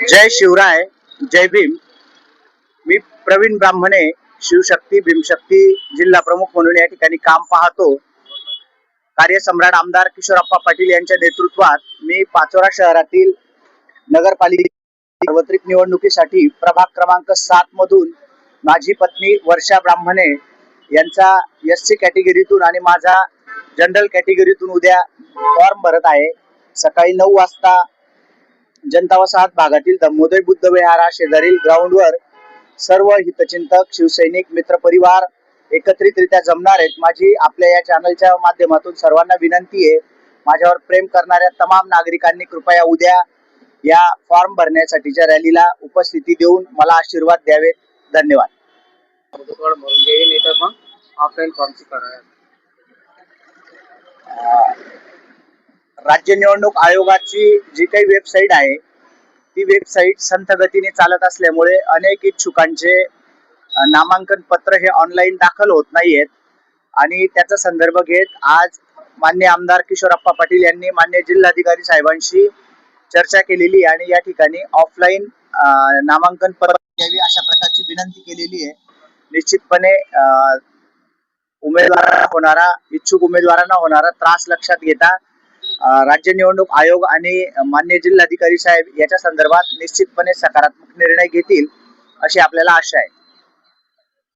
जय शिवराय जय भीम. मी प्रवीण ब्राह्मणे शिवशक्ती भीमशक्ती जिल्हा प्रमुख म्हणून या ठिकाणी काम पाहतो. कार्यसम्राट आमदार किशोरप्पा पाटील यांच्या नेतृत्वात मी पाचोरा शहरातील नगरपालिका सार्वत्रिक निवडणुकीसाठी प्रभाग क्रमांक सात मधून माझी पत्नी वर्षा ब्राह्मणे यांचा एस सी कॅटेगरीतून आणि माझा जनरल कॅटेगरीतून उद्या फॉर्म भरत आहे. सकाळी नऊ वाजता जनता वसाहत भागातील धम्मोदय बुद्ध विहारा शेजारील ग्राउंडवर सर्व हितचिंतक शिवसैनिक मित्र परिवार एकत्रितरित्या जमणार आहेत. माझी आपल्या या चॅनलच्या माध्यमातून सर्वांना विनंती आहे माझ्यावर प्रेम करणाऱ्या तमाम नागरिकांनी कृपया उद्या या फॉर्म भरण्यासाठीच्या रॅलीला उपस्थिती देऊन मला आशीर्वाद द्यावेत. धन्यवाद. भरून घेईन मग ऑफलाईन फॉर्मची करा. राज्य निवडणूक आयोगाची जी काही वेबसाईट आहे ती वेबसाईट संथ गतीने चालत असल्यामुळे अनेक इच्छुकांचे नामांकन पत्र हे ऑनलाईन दाखल होत नाहीयेत. आणि त्याचा संदर्भ घेत आज मान्य आमदार किशोरप्पा पाटील यांनी मान्य जिल्हाधिकारी साहेबांशी चर्चा केलेली आणि या ठिकाणी ऑफलाईन नामांकन पत्र द्यावी अशा प्रकारची विनंती केलेली आहे. निश्चितपणे उमेदवारांना होणारा इच्छुक उमेदवारांना होणारा त्रास लक्षात घेता राज्य निवडणूक आयोग आणि मान्य जिल्हाधिकारी साहेब याच्या संदर्भात निश्चितपणे सकारात्मक निर्णय घेतील अशी आपल्याला आशा आहे.